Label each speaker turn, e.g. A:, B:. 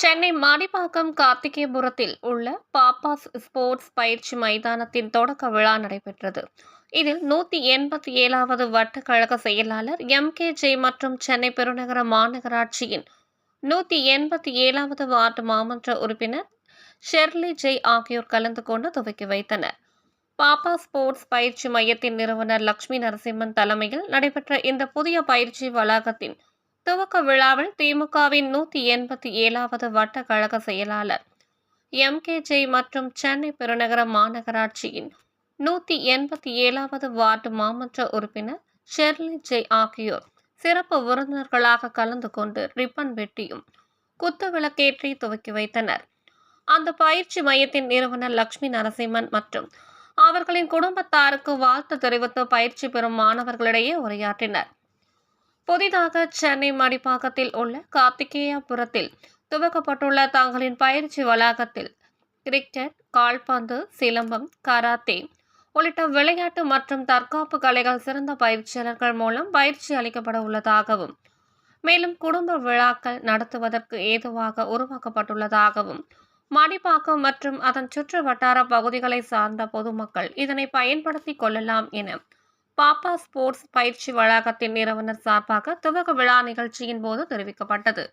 A: சென்னை மணிப்பாக்கம் கார்த்திகேயபுரத்தில் உள்ள பாப்பாஸ் ஸ்போர்ட்ஸ் பயிற்சி மைதானத்தின் தொடக்க விழா நடைபெற்றது. இதில் நூற்றி எண்பத்தி ஏழாவது வட்ட கழக செயலாளர் எம். கே. ஜே மற்றும் சென்னை பெருநகர மாநகராட்சியின் நூற்றி எண்பத்தி ஏழாவது வார்டு மாமன்ற உறுப்பினர் ஷெர்லி ஜெய் ஆகியோர் கலந்து கொண்டு துவக்கி வைத்தனர். பாப்பா ஸ்போர்ட்ஸ் பயிற்சி மையத்தின் நிறுவனர் லக்ஷ்மி நரசிம்மன் தலைமையில் நடைபெற்ற இந்த புதிய பயிற்சி வளாகத்தின் துவக்க விழாவில் திமுகவின் நூற்றி எண்பத்தி ஏழாவது வட்ட கழக செயலாளர் எம் கே ஜெய் மற்றும் சென்னை பெருநகர மாநகராட்சியின் நூற்றி எண்பத்தி ஏழாவது வார்டு மாமன்ற உறுப்பினர் ஷெர்லி ஜெய் ஆகியோர் சிறப்பு விருந்தினர்களாக கலந்து கொண்டு ரிப்பன் வெட்டியும் குத்து விளக்கேற்றி துவக்கி வைத்தனர். அந்த பயிற்சி மையத்தின் நிறுவனர் லட்சுமி நரசிம்மன் மற்றும் அவர்களின் குடும்பத்தாருக்கு வாழ்த்து தெரிவித்து பயிற்சி பெறும் மாணவர்களிடையே உரையாற்றினர். புதிதாக சென்னை மடிப்பாக்கத்தில் உள்ள கார்த்திகேயபுரத்தில் துவக்கப்பட்டுள்ள தங்களின் பயிற்சி வளாகத்தில் கிரிக்கெட் கால்பந்து சிலம்பம் கராத்தே உள்ளிட்ட விளையாட்டு மற்றும் தற்காப்பு கலைகள் சிறந்த பயிற்சியாளர்கள் மூலம் பயிற்சி அளிக்கப்பட உள்ளதாகவும் மேலும் குடும்ப விழாக்கள் நடத்துவதற்கு ஏதுவாக உருவாக்கப்பட்டுள்ளதாகவும் மடிப்பாக்கம் மற்றும் அதன் சுற்று வட்டார பகுதிகளை சார்ந்த பொதுமக்கள் இதனை பயன்படுத்திக் கொள்ளலாம் என பாப்பா ஸ்போர்ட்ஸ் பயிற்சி வளாகத்தின் நிறுவனர் சார்பாக துவக்க விழா நிகழ்ச்சியின் போது தெரிவிக்கப்பட்டது.